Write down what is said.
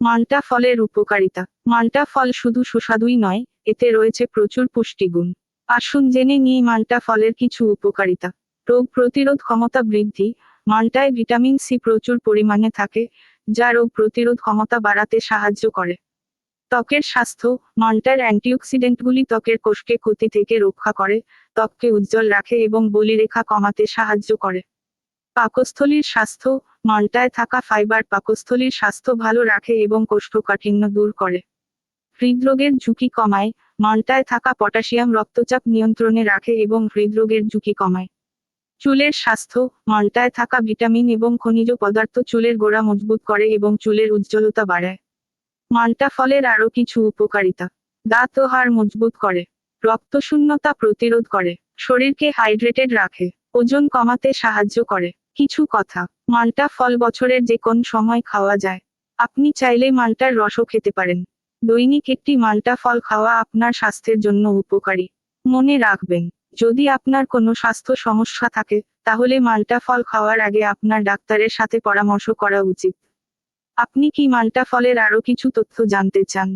মাল্টা ফলের উপকারিতা। মাল্টা ফল শুধু সুস্বাদুই নয়, এতে রয়েছে প্রচুর পুষ্টিগুণ। আসুন জেনে নিই মাল্টা ফলের কিছু উপকারিতা। রোগ প্রতিরোধ ক্ষমতা বৃদ্ধি। মাল্টায় ভিটামিন সি প্রচুর পরিমাণে থাকে, যা রোগ প্রতিরোধ ক্ষমতা বাড়াতে সাহায্য করে। ত্বকের স্বাস্থ্য। মাল্টার অ্যান্টিঅক্সিডেন্টগুলি ত্বকের কোষকে ক্ষতি থেকে রক্ষা করে, ত্বককে উজ্জ্বল রাখে এবং বলিরেখা কমাতে সাহায্য করে। পাকস্থলীর স্বাস্থ্য। মাল্টায় থাকা ফাইবার পাকস্থলীর স্বাস্থ্য ভালো রাখে এবং কোষ্ঠকাঠিন্য দূর করে। হৃদরোগের ঝুঁকি কমায় মাল্টায় থাকা পটাশিয়াম রক্তচাপ নিয়ন্ত্রণে রাখে এবং হৃদরোগের ঝুঁকি কমায়। চুলের স্বাস্থ্য মাল্টায় থাকা ভিটামিন এবং খনিজ পদার্থ চুলের গোড়া মজবুত করে এবং চুলের উজ্জ্বলতা বাড়ায়। মাল্টা ফলের আরও কিছু উপকারিতা। দাঁত ও হাড় মজবুত করে। রক্তশূন্যতা প্রতিরোধ করে। শরীরকে হাইড্রেটেড রাখে। ওজন কমাতে সাহায্য করে। কিছু কথা। মাল্টা ফল বছরের যে কোন সময় খাওয়া যায়। আপনি চাইলে মাল্টার রসও খেতে পারেন। দৈনিক একটি মাল্টা ফল খাওয়া আপনার স্বাস্থ্যের জন্য উপকারী। মনে রাখবেন, যদি আপনার কোনো স্বাস্থ্য সমস্যা থাকে, তাহলে মাল্টা ফল খাওয়ার আগে আপনার ডাক্তারের সাথে পরামর্শ করা উচিত। আপনি কি মাল্টা ফলের আরও কিছু তথ্য জানতে চান?